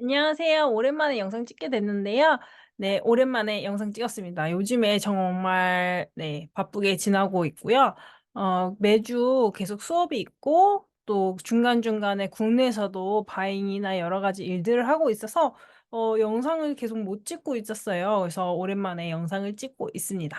안녕하세요. 오랜만에 영상 찍게 됐는데요. 네, 오랜만에 영상 찍었습니다. 요즘에 정말 네, 바쁘게 지나고 있고요. 어, 매주 계속 수업이 있고 또 중간중간에 국내에서도 바잉이나 여러 가지 일들을 하고 있어서 어, 영상을 계속 못 찍고 있었어요. 그래서 오랜만에 영상을 찍고 있습니다.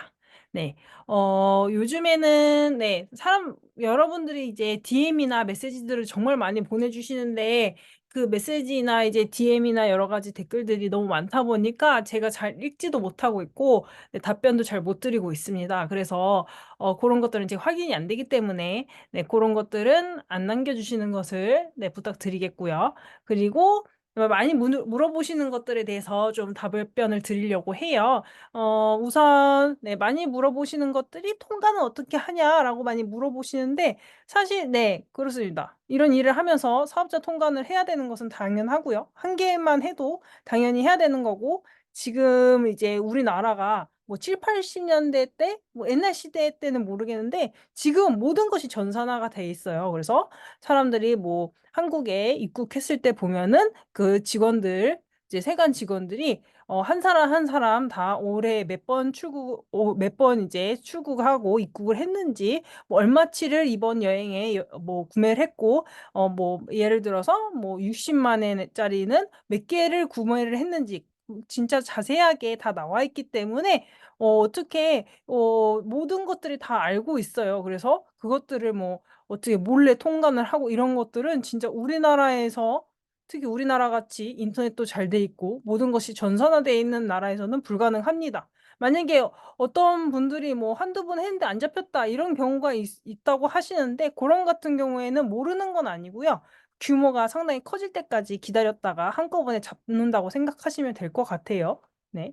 네, 어, 요즘에는 네, 사람 여러분들이 이제 DM이나 메시지들을 정말 많이 보내주시는데 그 메시지나 이제 DM이나 여러 가지 댓글들이 너무 많다 보니까 제가 잘 읽지도 못하고 있고 네, 답변도 잘 못 드리고 있습니다. 그래서 어, 그런 것들은 이제 확인이 안 되기 때문에 네, 그런 것들은 안 남겨 주시는 것을 네, 부탁드리겠고요. 그리고 많이 물- 물어보시는 것들에 대해서 좀 답변을 드리려고 해요. 어, 우선 네, 많이 물어보시는 것들이 통과는 어떻게 하냐라고 많이 물어보시는데 사실 네, 그렇습니다. 이런 일을 하면서 사업자 통관을 해야 되는 것은 당연하고요. 한 개만 해도 당연히 해야 되는 거고 지금 이제 우리나라가 뭐 7-80 년대 때 뭐 옛날 시대 때는 모르겠는데 지금 모든 것이 전산화가 돼 있어요. 그래서 사람들이 뭐 한국에 입국했을 때 보면은 그 직원들 이제 세관 직원들이 어, 한 사람 한 사람 다 올해 몇 번 출국, 어, 몇번 이제 출국하고 입국을 했는지, 뭐 얼마치를 이번 여행에 여- 뭐 구매를 했고, 어, 뭐 예를 들어서 뭐 60만 원짜리는 몇 개를 구매를 했는지, 진짜 자세하게 다 나와 있기 때문에 어, 어떻게 어, 모든 것들이 다 알고 있어요. 그래서 그것들을 뭐 어떻게 몰래 통관을 하고 이런 것들은 진짜 우리나라에서 특히 우리나라 같이 인터넷도 잘 돼 있고 모든 것이 전산화되어 있는 나라에서는 불가능합니다. 만약에 어떤 분들이 뭐 한두 번 했는데 안 잡혔다 이런 경우가 있, 있다고 하시는데 그런 같은 경우에는 모르는 건 아니고요. 규모가 상당히 커질 때까지 기다렸다가 한꺼번에 잡는다고 생각하시면 될 것 같아요. 네.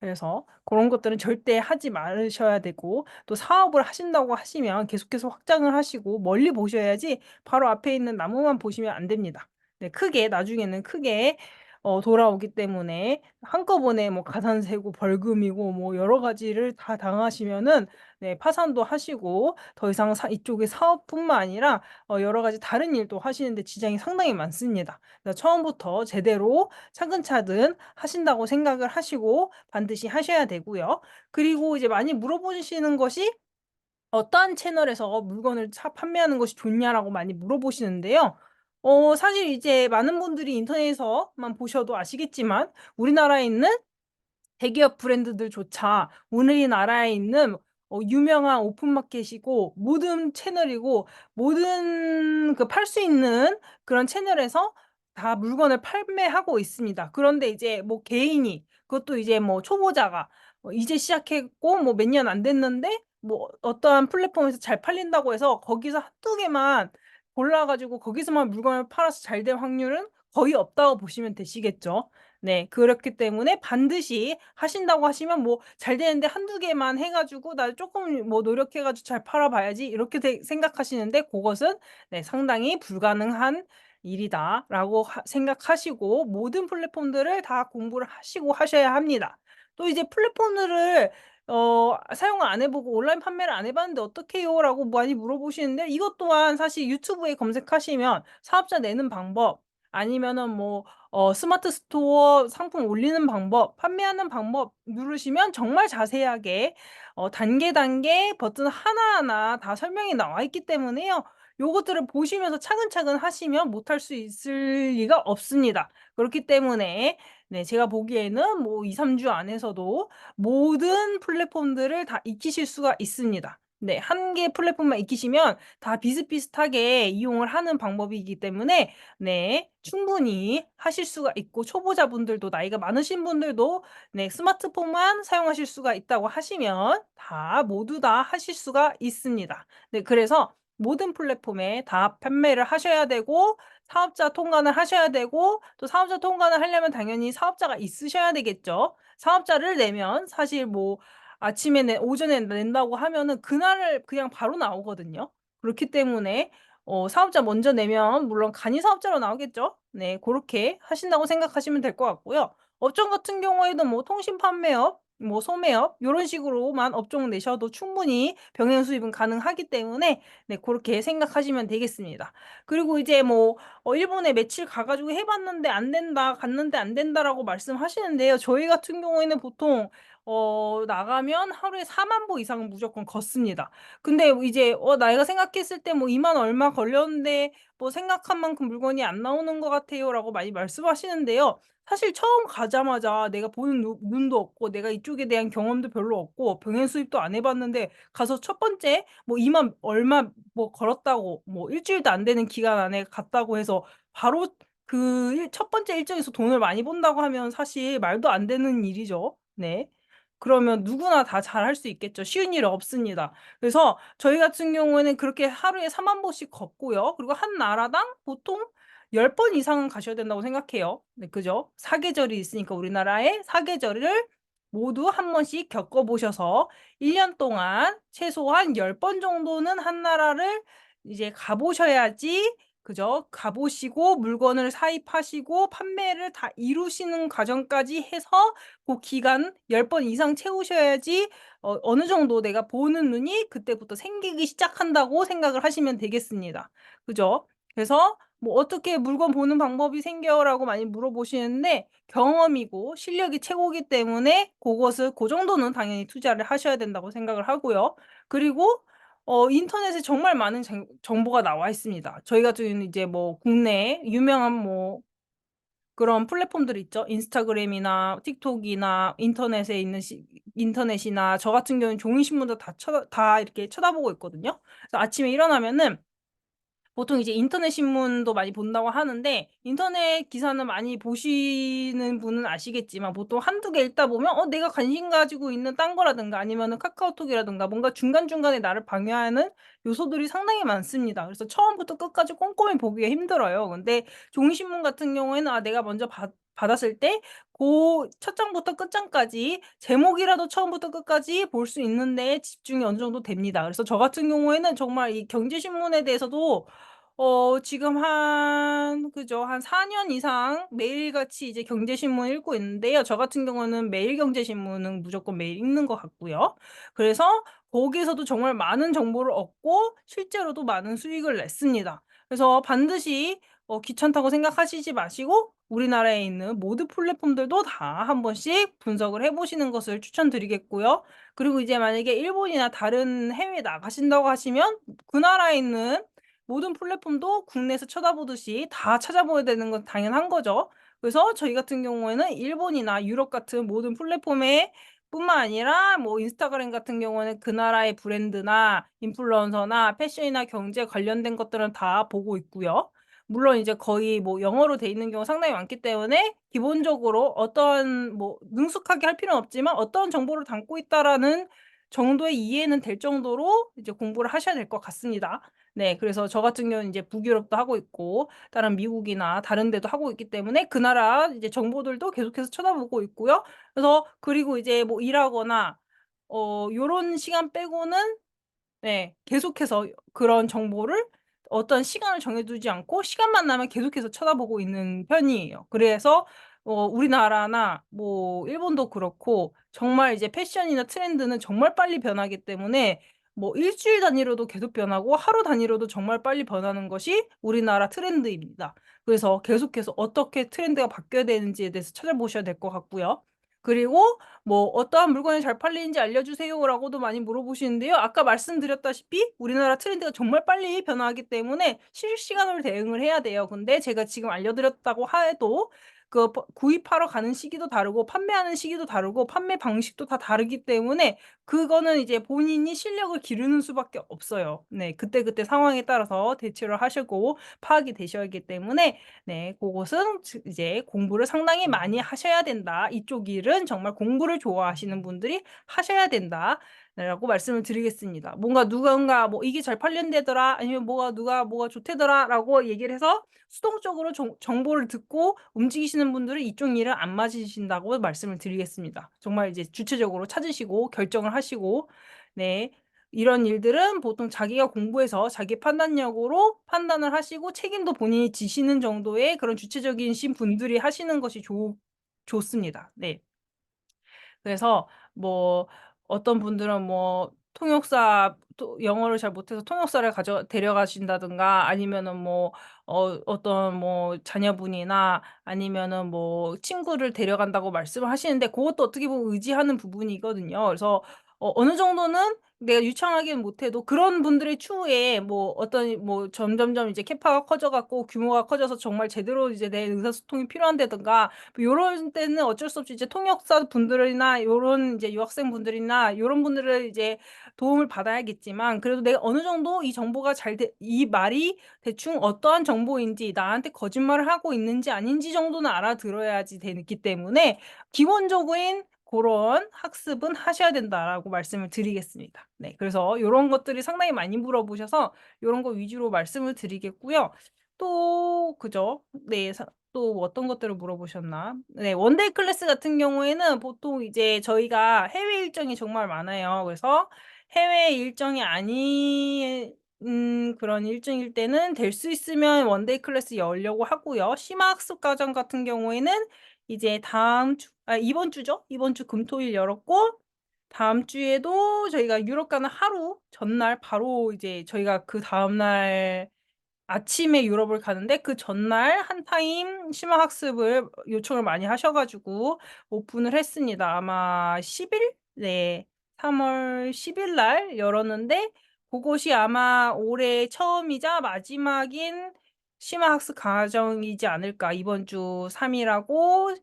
그래서 그런 것들은 절대 하지 말으셔야 되고 또 사업을 하신다고 하시면 계속해서 확장을 하시고 멀리 보셔야지 바로 앞에 있는 나무만 보시면 안 됩니다. 네, 크게 나중에는 크게 어, 돌아오기 때문에 한꺼번에 뭐 가산세고 벌금이고 뭐 여러 가지를 다 당하시면은 네, 파산도 하시고 더 이상 사, 이쪽의 사업뿐만 아니라 어, 여러 가지 다른 일도 하시는데 지장이 상당히 많습니다. 그래서 처음부터 제대로 차근차근 하신다고 생각을 하시고 반드시 하셔야 되고요. 그리고 이제 많이 물어보시는 것이 어떠한 채널에서 물건을 사 판매하는 것이 좋냐라고 많이 물어보시는데요. 어 사실 이제 많은 분들이 인터넷에서만 보셔도 아시겠지만 우리나라에 있는 대기업 브랜드들조차 우리나라에 있는 어 유명한 오픈마켓이고 모든 채널이고 모든 그 팔 수 있는 그런 채널에서 다 물건을 판매하고 있습니다. 그런데 이제 뭐 개인이 그것도 이제 뭐 초보자가 어 이제 시작했고 뭐 몇 년 안 됐는데 뭐 어떠한 플랫폼에서 잘 팔린다고 해서 거기서 한두 개만 골라 가지고 거기서만 물건을 팔아서 잘 될 확률은 거의 없다고 보시면 되시겠죠. 네. 그렇기 때문에 반드시 하신다고 하시면 뭐 잘 되는데 한두 개만 해 가지고 '나 쪼끔 뭐 노력해 가지고 잘 팔아 봐야지.' 이렇게 되 생각하시는데 고것은 네 상당히 불가능한 일이다라고 하 생각하시고 모든 플랫폼들을 다 공부를 하시고 하셔야 합니다. 또 이제 플랫폼들을 어 사용을 안 해 보고 "온라인 판매를 안 해 봤는데 어떡해요?"라고 많이 물어보시는데 이것 또한 사실 유튜브에 검색하시면 사업자 내는 방법 아니면은 뭐 어 스마트 스토어 상품 올리는 방법, 판매하는 방법 누르시면 정말 자세하게 어 단계, 단계 버튼 하나하나 다 설명이 나와 있기 때문에요. 요것들을 보시면서 차근차근 하시면 못할 수 있을 리가 없습니다. 그렇기 때문에 네 제가 보기에는 뭐 2-3주 안에서도 모든 플랫폼들을 다 익히실 수가 있습니다. 네. 한 개 플랫폼만 익히시면 다 비슷비슷하게 이용을 하는 방법이기 때문에 네 충분히 하실 수가 있고 초보자분들도 나이가 많으신 분들도 네 스마트폰만 사용하실 수가 있다고 하시면 다 모두 다 하실 수가 있습니다. 네 그래서 모든 플랫폼에 다 판매를 하셔야 되고 사업자 통관을 하셔야 되고 또 사업자 통관을 하려면 당연히 사업자가 있으셔야 되겠죠. 사업자를 내면 사실 뭐 아침에 내 오전에 낸다고 하면은 그날 그냥 바로 나오거든요. 그렇기 때문에 어 사업자 먼저 내면 물론 간이 사업자로 나오겠죠. 네 고렇게 하신다고 생각하시면 될 것 같고요. 업종 같은 경우에도 뭐 통신 판매업 뭐 소매업 요런 식으로만 업종 내셔도 충분히 병행 수입은 가능하기 때문에 네 고렇게 생각하시면 되겠습니다. 그리고 이제 뭐 어 "일본에 며칠 가 가지고 해 봤는데 안 된다. 갔는데 안 된다."라고 말씀하시는데요. 저희 같은 경우에는 보통 어 나가면 하루에 40,000보 이상은 무조건 걷습니다. 근데 이제 어 내가 생각했을 때 뭐 "2만 얼마 걸렸는데 뭐 생각한 만큼 물건이 안 나오는 것 같아요."라고 많이 말씀하시는데요. 사실 처음 가자마자 내가 보는 눈 눈도 없고 내가 이쪽에 대한 경험도 별로 없고 병행 수입도 안 해 봤는데 가서 첫 번째 뭐 2만 얼마 뭐 걸었다고 뭐1 주일도 안 되는 기간 안에 갔다고 해서 바로 그일첫 번째 일정에서 돈을 많이 번다고 하면 사실 말도 안 되는 일이죠. 네. 그러면 누구나 다 잘할 수 있겠죠. 쉬운 일 없습니다. 그래서 저희 같은 경우에는 그렇게 하루에 40,000 보씩 걷고요. 그리고 한 나라당 보통 10번 이상은 가셔야 된다고 생각해요. 네 그죠? 사계절이 있으니까 우리나라에 사계절을 모두 한 번씩 겪어 보셔서 1년 동안 최소한 10번 정도는 한 나라를 이제 가 보셔야지 그죠? 가 보시고 물건을 사입하시고 판매를 다 이루시는 과정까지 해서 고 기간 10번 이상 채우셔야지 어 어느 정도 내가 보는 눈이 그때부터 생기기 시작한다고 생각을 하시면 되겠습니다. 그죠? 그래서 뭐 "어떻게 물건 보는 방법이 생겨?"라고 많이 물어보시는데 경험이고 실력이 최고이기 때문에 고것을 고 정도는 당연히 투자를 하셔야 된다고 생각을 하고요. 그리고 어 인터넷에 정말 많은 정 정보가 나와 있습니다. 저희 같은 경우는 이제 뭐 국내에 유명한 뭐 그런 플랫폼들 있죠. 인스타그램이나 틱톡이나 인터넷에 있는 시 인터넷이나 저 같은 경우는 종이 신문도 다 쳐다 다 이렇게 쳐다보고 있거든요. 그래서 아침에 일어나면은 보통 이제 인터넷 신문도 많이 본다고 하는데 인터넷 기사는 많이 보시는 분은 아시겠지만 보통 한두 개 읽다 보면 어 내가 관심 가지고 있는 딴 거라든가 아니면은 카카오톡이라든가 뭔가 중간중간에 나를 방해하는 요소들이 상당히 많습니다. 그래서 처음부터 끝까지 꼼꼼히 보기가 힘들어요. 근데 종이 신문 같은 경우에는 아 내가 먼저 받 받았을 때고첫 장부터 끝장까지 제목이라도 처음부터 끝까지 볼 수 있는 데에 집중이 어느 정도 됩니다. 그래서 저 같은 경우에는 정말 이 경제 신문에 대해서도 어 지금 한 그죠. 한 4년 이상 매일같이 이제 경제신문 읽고 있는데요. 저 같은 경우는 매일 경제신문은 무조건 매일 읽는 것 같고요. 그래서 거기에서도 정말 많은 정보를 얻고 실제로도 많은 수익을 냈습니다. 그래서 반드시 어 귀찮다고 생각하시지 마시고 우리나라에 있는 모든 플랫폼들도 다 한 번씩 분석을 해 보시는 것을 추천드리겠고요. 그리고 이제 만약에 일본이나 다른 해외에 나가신다고 하시면 그 나라에 있는 모든 플랫폼도 국내에서 쳐다보듯이 다 찾아보야 되는 건 당연한 거죠. 그래서 저희 같은 경우에는 일본이나 유럽 같은 모든 플랫폼에 뿐만 아니라 뭐 인스타그램 같은 경우에는 그 나라의 브랜드나 인플루언서나 패션이나 경제 관련된 것들은 다 보고 있고요. 물론 이제 거의 뭐 영어로 돼 있는 경우가 상당히 많기 때문에 기본적으로 어떤 뭐 능숙하게 할 필요는 없지만 '어떤 정보를 담고 있다.'라는 정도의 이해는 될 정도로 이제 공부를 하셔야 될 것 같습니다. 네. 그래서 저 같은 경우는 이제 북유럽도 하고 있고 다른 미국이나 다른 데도 하고 있기 때문에 그 나라 이제 정보들도 계속해서 쳐다보고 있고요. 그래서 그리고 이제 뭐 일하거나 어 요런 시간 빼고는 네. 계속해서 그런 정보를 어떤 시간을 정해 두지 않고 시간만 나면 계속해서 쳐다보고 있는 편이에요. 그래서 어 우리나라나 뭐 일본도 그렇고 정말 이제 패션이나 트렌드는 정말 빨리 변하기 때문에 뭐 일 주일 단위로도 계속 변하고 하루 단위로도 정말 빨리 변하는 것이 우리나라 트렌드입니다. 그래서 계속해서 어떻게 트렌드가 바뀌어야 되는지에 대해서 찾아보셔야 될 것 같고요. 그리고 뭐 "어떠한 물건이 잘 팔리는지 알려주세요."라고도 많이 물어보시는데요. 아까 말씀드렸다시피 우리나라 트렌드가 정말 빨리 변화하기 때문에 실시간으로 대응을 해야 돼요. 근데 제가 지금 알려드렸다고 해도 그버 구입하러 가는 시기도 다르고 판매하는 시기도 다르고 판매 방식도 다 다르기 때문에 그거는 이제 본인이 실력을 기르는 수밖에 없어요. 네. 그때 그때 상황에 따라서 대처를 하시고 파악이 되셔야 하기 때문에 네 고것은 즈 이제 공부를 상당히 많이 하셔야 된다. 이쪽 일은 정말 공부를 좋아하시는 분들이 하셔야 된다. 네 라고 말씀을 드리겠습니다. 뭔가 누군가 뭐 "이게 잘 팔린다더라." 아니면 뭐가 "누가 뭐가 좋다더라."라고 얘기를 해서 수동적으로 정 정보를 듣고 움직이시는 분들은 이쪽 일은 안 맞으신다고 말씀을 드리겠습니다. 정말 이제 주체적으로 찾으시고 결정을 하시고 네 이런 일들은 보통 자기가 공부해서 자기 판단력으로 판단을 하시고 책임도 본인이 지시는 정도의 그런 주체적이신 분들이 하시는 것이 좋 좋습니다. 네. 그래서 뭐 어떤 분들은 뭐 통역사 또 영어를 잘 못해서 통역사를 가져 데려가신다든가 아니면은 뭐 어 어떤 뭐 자녀분이나 아니면은 뭐 친구를 데려간다고 말씀을 하시는데 고것도 어떻게 보면 의지하는 부분이거든요. 그래서 어 어느 정도는 내가 유창하기는 못해도 그런 분들의 추후에 뭐 어떤 뭐 점점점 이제 캐파가 커져 갖고 규모가 커져서 정말 제대로 이제 내 의사소통이 필요한다든가 뭐 요런 때는 어쩔 수 없이 이제 통역사 분들이나 요런 이제 유학생 분들이나 요런 분들을 이제 도움을 받아야겠지만 그래도 내가 어느 정도 이 정보가 잘돼이 말이 대충 어떠한 정보인지 나한테 거짓말을 하고 있는지 아닌지 정도는 알아들어야지 되기 때문에 기본적인 고런 학습은 하셔야 된다라고 말씀을 드리겠습니다. 네. 그래서 요런 것들이 상당히 많이 물어보셔서 요런 거 위주로 말씀을 드리겠고요. 또 그죠? 네. 사또 어떤 것들을 물어보셨나? 네. 원데이 클래스 같은 경우에는 보통 이제 저희가 해외 일정이 정말 많아요. 그래서 해외 일정이 아닌 그런 일정일 때는 될 수 있으면 원데이 클래스 열려고 하고요. 심화 학습 과정 같은 경우에는 이제 다음 주 아 이번 주죠. 이번 주 금, 토, 일 열었고 다음 주에도 저희가 유럽 가는 하루 전날 바로 이제 저희가 그 다음 날 아침에 유럽을 가는데 그 전날 한 타임 심화 학습을 요청을 많이 하셔 가지고 오픈을 했습니다. 아마 10 일? 네. 3월 10 일 날 열었는데 고것이 아마 올해 처음이자 마지막인 심화 학습 과정이지 않을까. 이번 주 3 일하고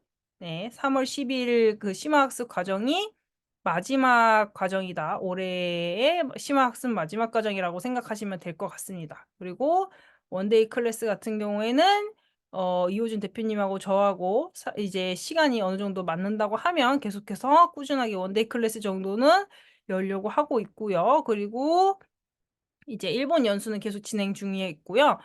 네 3월 10일 그 심화 학습 과정이 마지막 과정이다. 올해의 심화 학습 마지막 과정이라고 생각하시면 될 것 같습니다. 그리고 원데이 클래스 같은 경우에는 어 이호준 대표님하고 저하고 사 이제 시간이 어느 정도 맞는다고 하면 계속해서 꾸준하게 원데이 클래스 정도는 열려고 하고 있고요. 그리고 이제 일본 연수는 계속 진행 중에 있고요.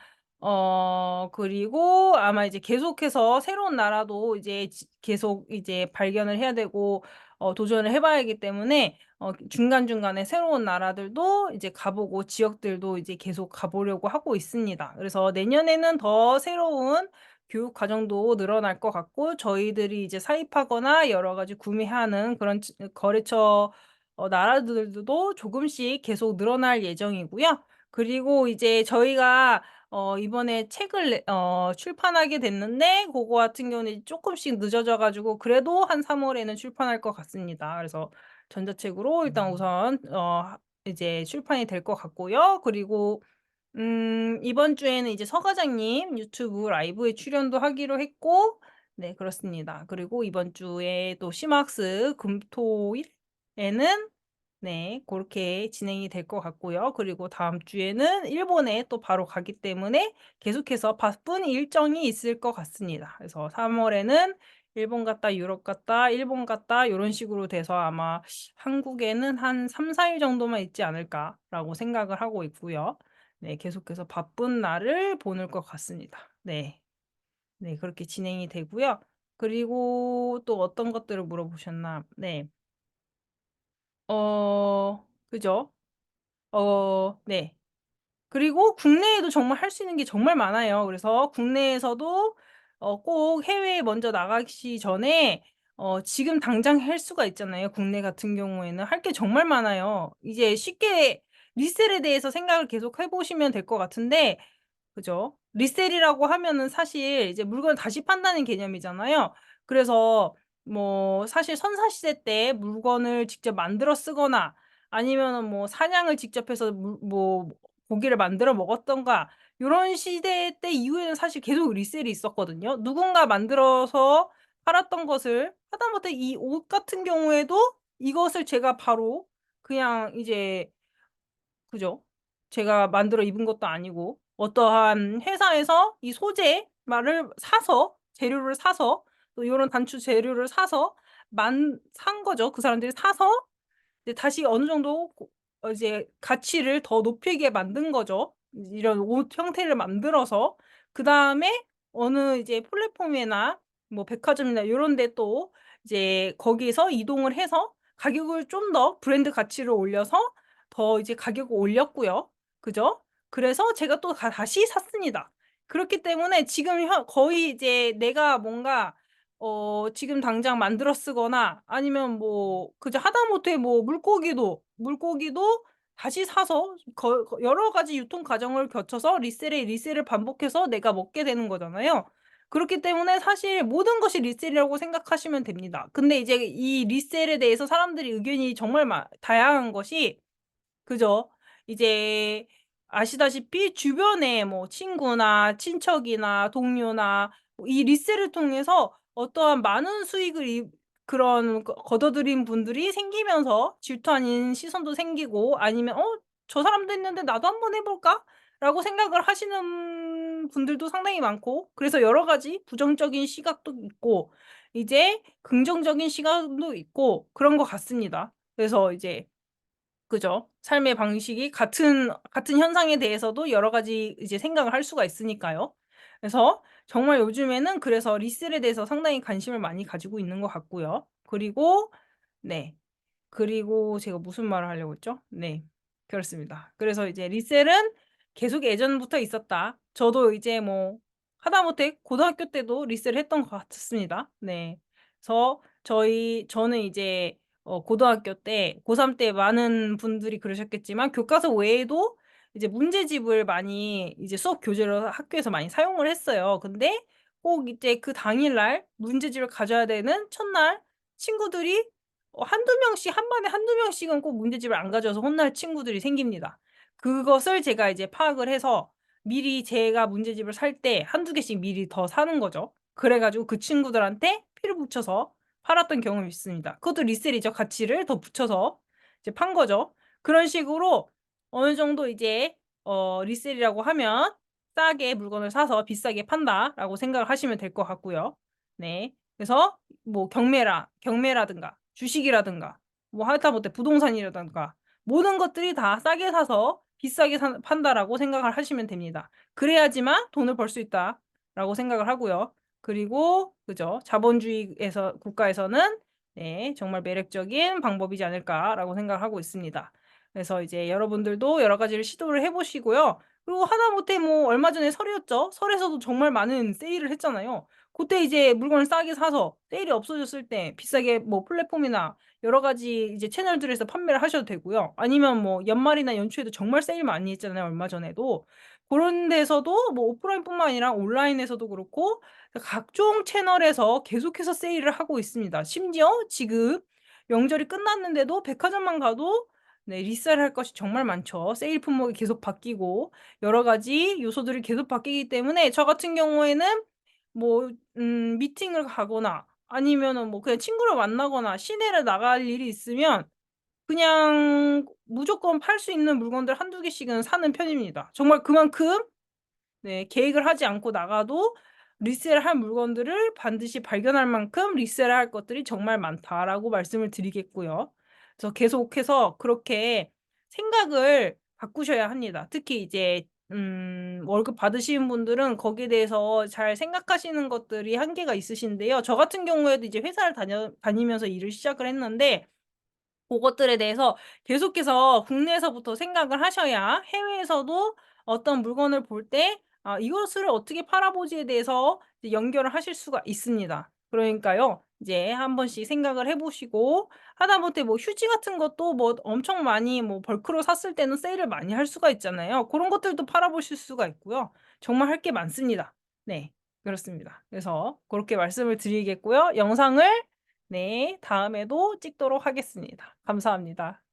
어 그리고 아마 이제 계속해서 새로운 나라도 이제 지 계속 이제 발견을 해야 되고 어 도전을 해 봐야 하기 때문에 어 중간중간에 새로운 나라들도 이제 가 보고 지역들도 이제 계속 가 보려고 하고 있습니다. 그래서 내년에는 더 새로운 교육 과정도 늘어날 것 같고 저희들이 이제 사입하거나 여러 가지 구매하는 그런 츠 거래처 어 나라들도 조금씩 계속 늘어날 예정이고요. 그리고 이제 저희가 어 이번에 책을 내 어 출판하게 됐는데 고거 같은 경우는 쪼끔씩 늦어져 가지고 그래도 한 3 월에는 출판할 것 같습니다. 그래서 전자책으로 일단 우선 어 이제 출판이 될 것 같고요. 그리고 음 이번 주에는 이제 서 과장님 유튜브 라이브에 출연도 하기로 했고 네 그렇습니다. 그리고 이번 주에 또 심화학습 금, 토, 일에는 네 고렇게 진행이 될 것 같고요. 그리고 다음 주에는 일본에 또 바로 가기 때문에 계속해서 바쁜 일정이 있을 것 같습니다. 그래서 3 월에는 일본 갔다 유럽 갔다 일본 갔다 요런 식으로 돼서 아마 한국에는 한 3-4일 정도만 있지 않을까라고 생각을 하고 있고요. 네 계속해서 바쁜 날을 보낼 것 같습니다. 네. 네 그렇게 진행이 되고요. 그리고 또 어떤 것들을 물어보셨나? 네. 어 그죠? 어 네. 그리고 국내에도 정말 할 수 있는 게 정말 많아요. 그래서 국내에서도 어 꼭 해외에 먼저 나가시 전에 어 지금 당장 할 수가 있잖아요. 국내 같은 경우에는 할 게 정말 많아요. 이제 쉽게 리셀에 대해서 생각을 계속 해 보시면 될 것 같은데 그죠? 리셀이라고 하면은 사실 이제 물건을 다시 판다는 개념이잖아요. 그래서 뭐 사실 선사시대 때 물건을 직접 만들어 쓰거나 아니면은 뭐 사냥을 직접 해서 물 뭐 고기를 만들어 먹었던가 요런 시대 때 이후에는 사실 계속 리셀이 있었거든요. 누군가 만들어서 팔았던 것을 하다못해 이 옷 같은 경우에도 이것을 제가 바로 그냥 이제 그죠? 제가 만들어 입은 것도 아니고 어떠한 회사에서 이 소재 말을 사서 재료를 사서 또 요런 단추 재료를 사서 만 산 거죠. 그 사람들이 사서 이제 다시 어느 정도 고 어 이제 가치를 더 높이게 만든 거죠. 이런 옷 형태를 만들어서 그 다음에 어느 이제 플랫폼이나 뭐 백화점이나 요런 데 또 이제 거기서 이동을 해서 가격을 좀 더 브랜드 가치를 올려서 더 이제 가격을 올렸고요. 그죠? 그래서 제가 또 다 다시 샀습니다. 그렇기 때문에 지금 현 거의 이제 내가 뭔가 어 지금 당장 만들어 쓰거나 아니면 뭐 그저 하다못해 뭐 물고기도 물고기도 다시 사서 거 거 여러 가지 유통 과정을 거쳐서 리셀에 리셀을 반복해서 내가 먹게 되는 거잖아요. 그렇기 때문에 사실 모든 것이 리셀이라고 생각하시면 됩니다. 근데 이제 이 리셀에 대해서 사람들이 의견이 정말 마 다양한 것이 그죠. 이제 아시다시피 주변에 뭐 친구나 친척이나 동료나 뭐이 리셀을 통해서 어떠한 많은 수익을 이 그런 거 거둬들인 분들이 생기면서 질투 아닌 시선도 생기고 아니면 '어 저 사람도 했는데 나도 한번 해 볼까?'라고 생각을 하시는 분들도 상당히 많고 그래서 여러 가지 부정적인 시각도 있고 이제 긍정적인 시각도 있고 그런 것 같습니다. 그래서 이제 그죠. 삶의 방식이 같은 같은 현상에 대해서도 여러 가지 이제 생각을 할 수가 있으니까요. 그래서 정말 요즘에는 그래서 리셀에 대해서 상당히 관심을 많이 가지고 있는 것 같고요. 그리고 네. 그리고 제가 무슨 말을 하려고 했죠? 네. 그렇습니다. 그래서 이제 리셀은 계속 예전부터 있었다. 저도 이제 뭐 하다못해 고등학교 때도 리셀을 했던 것 같습니다. 네. 그래서 저희 저는 이제 어 고등학교 때 고3 때 많은 분들이 그러셨겠지만 교과서 외에도 이제 문제집을 많이 이제 수업 교재로 학교에서 많이 사용을 했어요. 근데 꼭 이제 그 당일날 문제집을 가져야 되는 첫날 친구들이 어1-2 명씩 한 반에 1-2 명씩은 꼭 문제집을 안 가져와서 혼날 친구들이 생깁니다. 그것을 제가 이제 파악을 해서 미리 제가 문제집을 살때1-2 개씩 미리 더 사는 거죠. 그래 가지고 그 친구들한테 피를 붙여서 팔았던 경험이 있습니다. 그것도 리셀이죠. 가치를 더 붙여서 이제 판 거죠. 그런 식으로 어느 정도 이제 어 '리셀이라고 하면 싸게 물건을 사서 비싸게 판다.'라고 생각을 하시면 될 것 같고요. 네. 그래서 뭐 경매라 경매라든가 주식이라든가 뭐 하다못해 부동산이라든가 모든 것들이 다 '싸게 사서 비싸게 산 판다.'라고 생각을 하시면 됩니다. '그래야지만 돈을 벌 수 있다.'라고 생각을 하고요. 그리고 그죠. '자본주의에서 국가에서는 네 정말 매력적인 방법이지 않을까.'라고 생각을 하고 있습니다. 그래서 이제 여러분들도 여러 가지를 시도를 해 보시고요. 그리고 하다못해 뭐 얼마 전에 설이었죠. 설에서도 정말 많은 세일을 했잖아요. 고때 이제 물건을 싸게 사서 세일이 없어졌을 때 비싸게 뭐 플랫폼이나 여러 가지 이제 채널들에서 판매를 하셔도 되고요. 아니면 뭐 연말이나 연초에도 정말 세일 많이 했잖아요, 얼마 전에도. 고런 데서도 뭐 오프라인뿐만 아니라 온라인에서도 그렇고 그 각종 채널에서 계속해서 세일을 하고 있습니다. 심지어 지금 명절이 끝났는데도 백화점만 가도 네 리셀할 것이 정말 많죠. 세일 품목이 계속 바뀌고 여러 가지 요소들이 계속 바뀌기 때문에 저 같은 경우에는 뭐 음 미팅을 가거나 아니면은 뭐 그냥 친구를 만나거나 시내를 나갈 일이 있으면 그냥 무조건 팔 수 있는 물건들 1-2 개씩은 사는 편입니다. 정말 그만큼 네 계획을 하지 않고 나가도 리셀할 물건들을 반드시 발견할 만큼 '리셀할 것들이 정말 많다.'라고 말씀을 드리겠고요. 그래서 계속해서 그렇게 생각을 바꾸셔야 합니다. 특히 이제 음 월급 받으시는 분들은 거기에 대해서 잘 생각하시는 것들이 한계가 있으신데요. 저 같은 경우에도 이제 회사를 다녀 다니면서 일을 시작을 했는데 고것들에 대해서 계속해서 국내에서부터 생각을 하셔야 해외에서도 어떤 물건을 볼 때 '아 이것을 어떻게 팔아보지.'에 대해서 연결을 하실 수가 있습니다. 그러니까요. 이제 한 번씩 생각을 해 보시고 하다못해 뭐 휴지 같은 것도 뭐 엄청 많이 뭐 벌크로 샀을 때는 세일을 많이 할 수가 있잖아요. 고런 것들도 팔아보실 수가 있고요. 정말 할 게 많습니다. 네. 그렇습니다. 그래서 고렇게 말씀을 드리겠고요. 영상을 네 다음에도 찍도록 하겠습니다. 감사합니다.